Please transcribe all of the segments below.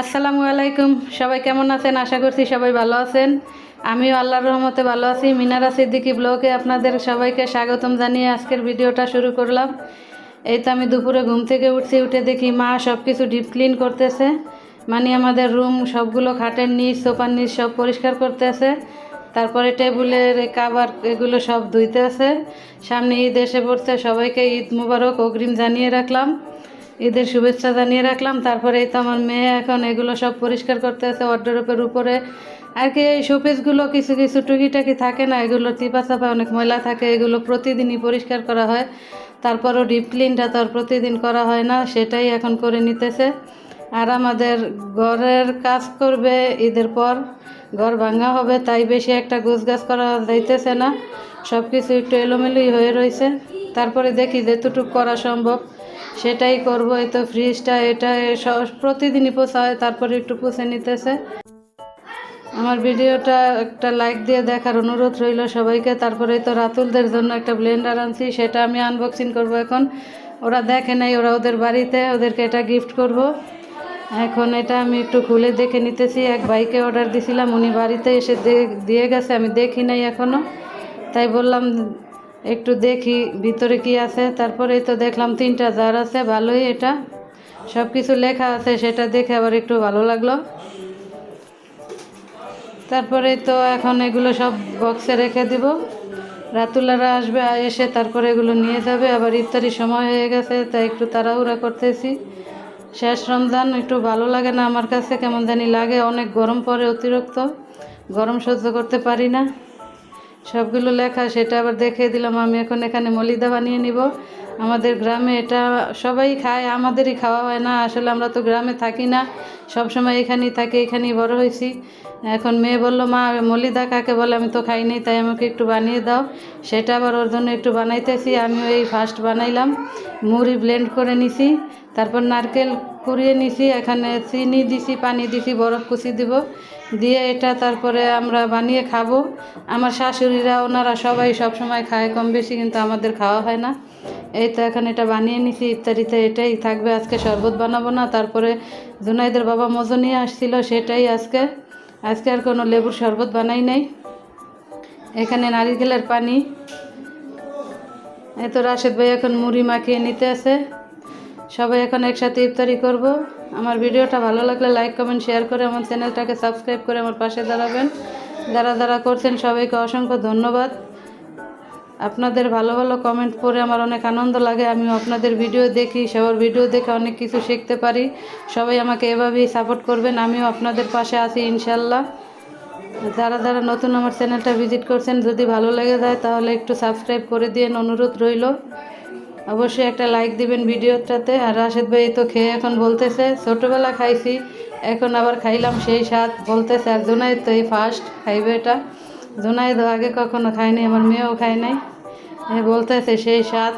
আসসালামু আলাইকুম। সবাই কেমন আছেন? আশা করছি সবাই ভালো আছেন। আমিও আল্লাহর রহমতে ভালো আছি। মিনারা সিদ্দিকি ব্লগে আপনাদের সবাইকে স্বাগতম জানিয়ে আজকের ভিডিওটা শুরু করলাম। এই তো আমি দুপুরে ঘুম থেকে উঠছি, উঠে দেখি মা সব কিছু ডিপ ক্লিন করতেছে। মানে আমাদের রুম সবগুলো খাটের নিচ, সোফার নিচ সব পরিষ্কার করতেছে। তারপরে টেবিলের কাবার এগুলো সব ধুইতে আছে সামনে ঈদ এসে পড়ছে, সবাইকে ঈদ মুবারক অগ্রিম জানিয়ে রাখলাম। ঈদের শুভেচ্ছা জানিয়ে রাখলাম। তারপরে এই তো আমার মেয়ে এখন এগুলো সব পরিষ্কার করতে আছে ওয়ার্ডরোপের উপরে। আর কি এই শোপিসগুলো কিছু কিছু টুকিটাকি থাকে না, এগুলো চিপা চাপা অনেক ময়লা থাকে, এগুলো প্রতিদিনই পরিষ্কার করা হয়। তারপরও ডিপ ক্লিনটা তো আর প্রতিদিন করা হয় না, সেটাই এখন করে নিতেছে। আর আমাদের ঘরের কাজ করবে ঈদের পর। ঘর ভাঙা হবে, তাই বেশি একটা গোছ করা যাইতেছে না। সব কিছু একটু এলোমেলোই হয়ে রয়েছে তারপরে দেখি যেতটুকু করা সম্ভব। সেটাই করব, এই তো ফ্রিজটা এটা প্রতিদিনই পোষা হয় তারপরে একটু পুষে নিতেছে। আমার ভিডিওটা একটা লাইক দিয়ে দেখার অনুরোধ রইল সবাইকে, তারপরে তো রাতুলদের জন্য একটা ব্লেন্ডার আনছি, সেটা আমি আনবক্সিং করব এখন। ওরা দেখে নাই, ওরা ওদের বাড়িতে, ওদেরকে এটা গিফট করব। এখন এটা আমি একটু খুলে দেখে নিতেছি, এক বাইকে অর্ডার দিছিলাম, উনি বাড়িতে এসে দিয়ে গেছে, আমি দেখি নাই এখনও তাই বললাম একটু দেখি ভিতরে কি আছে। তারপরেই তো দেখলাম তিনটা জার আছে, ভালোই এটা। সব কিছু লেখা আছে, সেটা দেখে আবার একটু ভালো লাগল। তারপরে তো এখন এগুলো সব বক্সে রেখে দিব। রাতুলারা আসবে, এসে তারপরে এগুলো নিয়ে যাবে। আবার ইফতারির সময় হয়ে গেছে, তাই একটু তাড়াহুড়া করতেছি। শেষ রমজান, একটু ভালো লাগে না আমার কাছে, কেমন জানি লাগে। অনেক গরম পরে অতিরিক্ত। গরম সহ্য করতে পারি না। সবগুলো লেখা, সেটা আবার দেখিয়ে দিলাম, আমি এখন এখানে মলিদা বানিয়ে নিব। আমাদের গ্রামে এটা সবাই খায়, আমাদেরই খাওয়া হয় না, আসলে আমরা তো গ্রামে থাকি না সব সময় এখানেই থাকি, এখানেই বড় হয়েছি। এখন মেয়ে বলল, মা, মলিদা কাকে বলে? আমি তো খাইনি তাই আমাকে একটু বানিয়ে দাও। সেটা আবার ওর জন্য একটু বানাইতেছি, আমিও এই ফার্স্ট বানাইলাম। মুড়ি ব্লেন্ড করে নিছি, তারপর নারকেল কুড়িয়ে নিছি, এখানে চিনি দিছি, পানি দিছি, বরফ কুচি দিব। দিয়ে এটা তারপরে আমরা বানিয়ে খাব। আমার শাশুড়িরা, ওনারা সবাই সব সময় খায় কম বেশি, কিন্তু আমাদের খাওয়া হয় না। এই তো এখন এটা বানিয়ে নিছি, ইফতারিতে এটাই থাকবে। আজকে শরবত বানাবো না, তারপরে জুনাইদের বাবা মজো নিয়ে আসছিল সেটাই আজকে। আজকে আর কোনো লেবুর শরবত বানাই নাই। এখানে নারিকেলের পানি। এত রাশেদ ভাই এখন মুড়ি মাখিয়ে নিতে আছে। সবাই এখন একসাথে ইফতারি করব। আমার ভিডিওটা ভালো লাগলে লাইক কমেন্ট শেয়ার করে আমার চ্যানেলটাকে সাবস্ক্রাইব করে আমার পাশে দাঁড়াবেন। যারা যারা করছেন সবাইকে অসংখ্য ধন্যবাদ। আপনাদের ভালো ভালো কমেন্ট পড়ে আমার অনেক আনন্দ লাগে। আমিও আপনাদের ভিডিও দেখি, সবার ভিডিও দেখে অনেক কিছু শিখতে পারি। সবাই আমাকে এভাবেই সাপোর্ট করবেন, আমিও আপনাদের পাশে আছি ইনশাল্লাহ। যারা যারা নতুন আমার চ্যানেলটা ভিজিট করছেন, যদি ভালো লেগে যায় তাহলে একটু সাবস্ক্রাইব করে দিন অনুরোধ রইল। অবশ্যই একটা লাইক দিবেন ভিডিওটাতে। আর রাশেদ ভাই তো খেয়ে এখন বলতেছে, ছোটোবেলা খাইছি, এখন আবার খাইলাম সেই স্বাদ। বলতেছে, আর জোনাইদ তো এই ফার্স্ট খাইবে এটা। জোনাইদ আগে কখনো খায়নি, আমার মেয়েও খায় নাই। বলতেছে, সেই স্বাদ।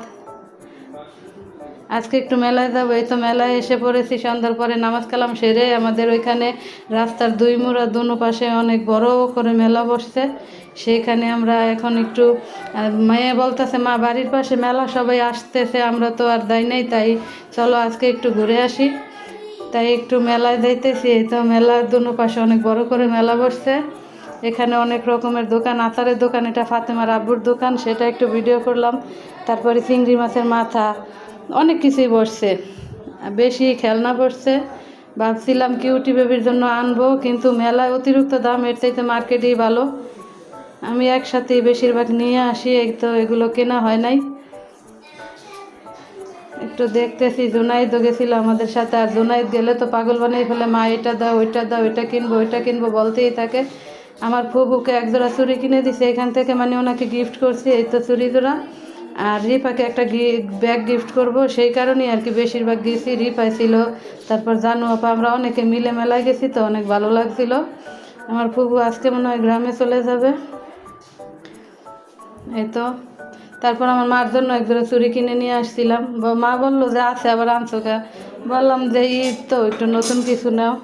আজকে একটু মেলায় যাব। এই তো মেলায় এসে পড়েছি, সন্ধ্যার পরে নামাজ কালাম সেরে আমাদের ওইখানে রাস্তার দুই মুড়া দুনো পাশে অনেক বড় করে মেলা বসছে। সেইখানে আমরা এখন একটু মেয়ে বলতেছে, মা, বাড়ির পাশে মেলা, সবাই আসতেছে, আমরা তো আর দেয় নাই, তাই চলো আজকে একটু ঘুরে আসি। তাই একটু মেলায় যাইতেছি, এই তো মেলার দুনো পাশে অনেক বড় করে মেলা বসছে। এখানে অনেক রকমের দোকান, আচারের দোকান, এটা ফাতেমার আব্বুর দোকান, সেটা একটু ভিডিও করলাম। তারপরে চিংড়ি মাছের মাথা অনেক কিছুই বসছে। বেশি খেলনা বসছে। ভাবছিলাম কিউটি বেবির জন্য আনব, কিন্তু মেলায় অতিরিক্ত দাম, এর চাইতে মার্কেটেই ভালো। আমি একসাথেই বেশিরভাগ নিয়ে আসি, এই তো এগুলো কেনা হয় নাই। একটু দেখতেছি, জোনাইদও গেছিল আমাদের সাথে। আর জোনাইদ গেলে তো পাগল বানিয়ে ফেলে, মা, এটা দাও ওইটা দাও, এটা কিনবো ওইটা কিনবো, বলতেই থাকে। আমার ফুবুকে এক জোড়া চুড়ি কিনে দিছে, এখান থেকে মানে ওনাকে গিফট করছি, এই তো চুরি জোড়া। আর রিপাকে একটা ব্যাগ গিফট করব, সেই কারণেই আর কি বেশিরভাগ গেছি, রিপাই ছিল। তারপর জানু, আপা, আমরা অনেকে মিলে মেলায় গেছি তো, অনেক ভালো লাগছিল। আমার ফুবু আজকে মনে হয় গ্রামে চলে যাবে। এই তো। তারপর আমার মার জন্য এক জোড়া চুড়ি কিনে নিয়ে আসছিলাম। মা বলল যে, আছে, আবার আনছো কে? বললাম যে ঈদ তো, একটু নতুন কিছু নাও।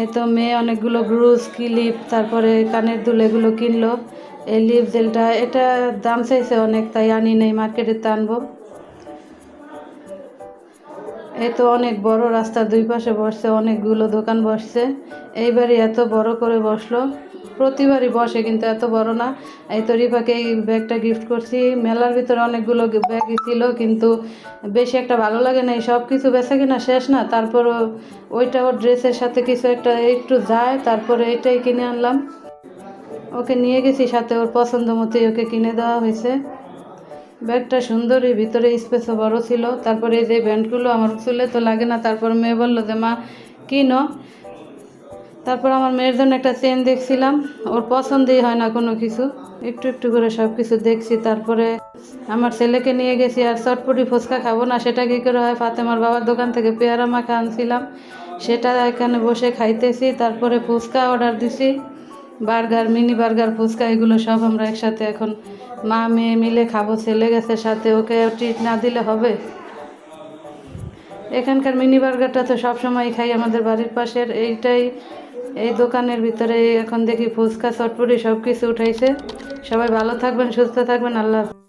এই তো মেয়ে অনেকগুলো ব্রুজ ক্লিপ তারপরে কানের দুল এগুলো কিনলো। এই লিপ জেলটা এটা দাম চাইছে অনেক, তাই আনি নেই মার্কেটে আনব। এই তো অনেক বড় রাস্তার দুই পাশে বসছে, অনেকগুলো দোকান বসছে। এইবারই এত বড় করে বসল। প্রতিবারই বসে কিন্তু এত বড় না। এই তো রিফাকে এই ব্যাগটা গিফট করছি। মেলার ভিতরে অনেকগুলো ব্যাগ ছিল, কিন্তু বেশি একটা ভালো লাগে না। এই সব কিছু বেচা কিনা শেষ না। তারপর ওইটা ওর ড্রেসের সাথে কিছু একটা একটু যায়, তারপরে এটাই কিনে আনলাম। ওকে নিয়ে গেছি, সাথে ওর পছন্দ মতোই ওকে কিনে দেওয়া হয়েছে। ব্যাগটা সুন্দরই ভিতরে স্পেসও বড় ছিল। তারপরে এই যে ব্যান্ডগুলো আমার চুলে তো লাগে না, তারপর মেয়ে বলল যে, মা, কিনো। তারপর আমার মেয়ের জন্য একটা চেন দেখছিলাম। ওর পছন্দই হয় না কোনো কিছু। একটু একটু করে সব কিছু দেখছি। তারপরে আমার ছেলেকে নিয়ে গেছি আর চটপটি ফুচকা খাব না, সেটা কী করে হয়? ফাতেমার বাবার দোকান থেকে পেয়ারা মাখা আনছিলাম। সেটা এখানে বসে খাইতেছি। তারপরে ফুচকা অর্ডার দিছি। বার্গার, মিনি বার্গার, ফুচকা, এগুলো সব আমরা একসাথে এখন মা, মেয়ে মিলে খাব, ছেলে গেছে সাথে, ওকে ট্রিট না দিলে হবে এখানকার মিনি বার্গারটা তো সবসময় খাই আমাদের বাড়ির পাশের, এইটাই, এই দোকানের ভিতরে, এখন দেখি ফুচকা, চটপটি সব কিছু উঠাইছে সবাই ভালো থাকবেন, সুস্থ থাকবেন, আল্লাহ।